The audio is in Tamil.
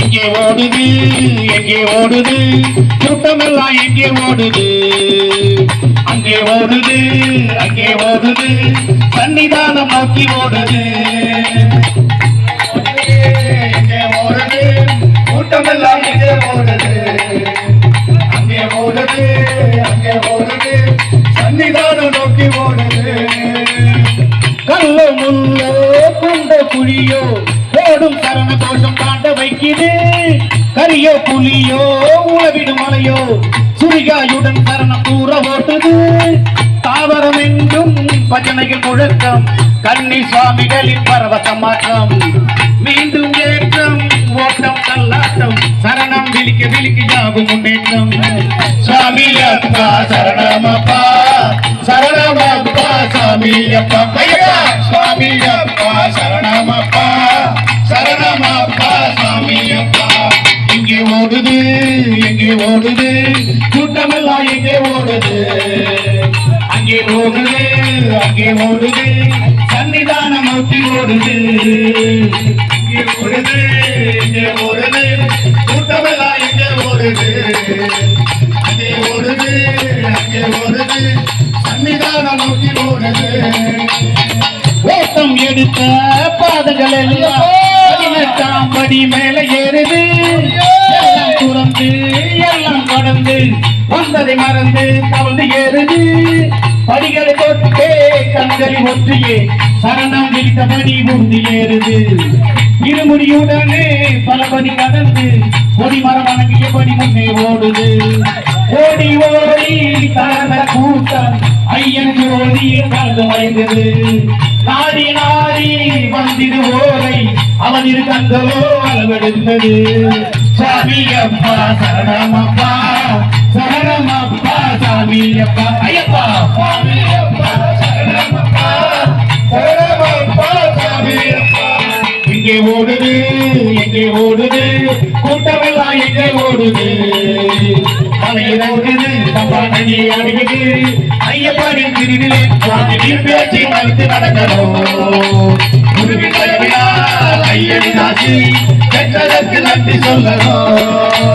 எங்கே ஓடுது எங்கே ஓடுது. கூட்டமெல்லாம் எங்கே ஓடுது. அங்கே ஓடுது அங்கே ஓடுது. சன்னிதானம் நோக்கி ஓடுது. எங்கே ஓடுது கூட்டமெல்லாம் எங்கே ஓடுது. அங்கே ஓடுது அங்கே ஓடுது. சன்னிதானம் நோக்கி ஓடுது. கல்ல முள்ள குண்ட குழியோ ஓடும் சரண தோஷம் தாண்ட வைக்குது. கரியோ புலியோ உளவிடும் மலையோ சுரிகாயுடன் சரணம் கூற ஓட்டுது. தாவரம் என்றும் பஜனைகள் முழக்கம். கண்ணி சுவாமிகளின் பரவசமாக்கம் மீண்டும் ஏற்றம் ஓட்டம் கல்லாட்டம். சரணம் விழிக்க விழிக்க யாவும் முன்னேற்றம். சுவாமி அப்பா சரணமப்பா சரணமப்பா சாமி அப்பா. எங்கே ஓடுது? எங்கே ஓடுது? கூட்டமெல்லாம் எங்கே ஓடுது? அங்கே ஓடுது அங்கே ஓடுது. சன்னிதானம் நோக்கி ஓடுது. இங்கே ஓடுது இங்கே ஓடுது. கூட்டமெல்லாம் எங்கே ஓடுது? அங்கே ஓடுது அங்கே ஓடுது. சன்னிதானம் நோக்கி ஓடுது. ஓட்டம் எடுத்த பாதங்கள் எல்லாம் படி மேல ஏறுது. மறந்து வந்ததை மறந்து தவழ்ந்து ஏறுது. படிகளை தொட்டே கண்களை ஒற்றியே சரணம் விழித்தபடி உறுதி ஏறுது. இருமுடியுடனே பலபடி கடந்து கொடி மரம் வணங்கியபடி முன்னே ஓடுது. ஓடி ஓடி கலந்த கூட்டம் ஐயன் ஜோதி கலந்து மறைந்தது. நாடி நாடி வந்திரு ஓரை அவன் இரு அளவெடுத்தது. சாமி அப்பா சரணம் அப்பா சாமி அப்பா ஐயப்பா. சாமி அப்பா சரணமப்பா சரணமப்பா சாமி அப்பா எங்கே ஓடுது எங்கே ஓடுது. கூட்டமெல்லாம் எங்கே ஓடுது. மலையில் ஓடுது தப்பா நதி அடிக்குது ஐயப்பனின் திருவிழே சுவாமி பேச்சு மறுத்து நடக்கணும் குருவி தலைவினால் ஐயடி நாசி பெற்றதற்கு நன்றி சொல்லணும்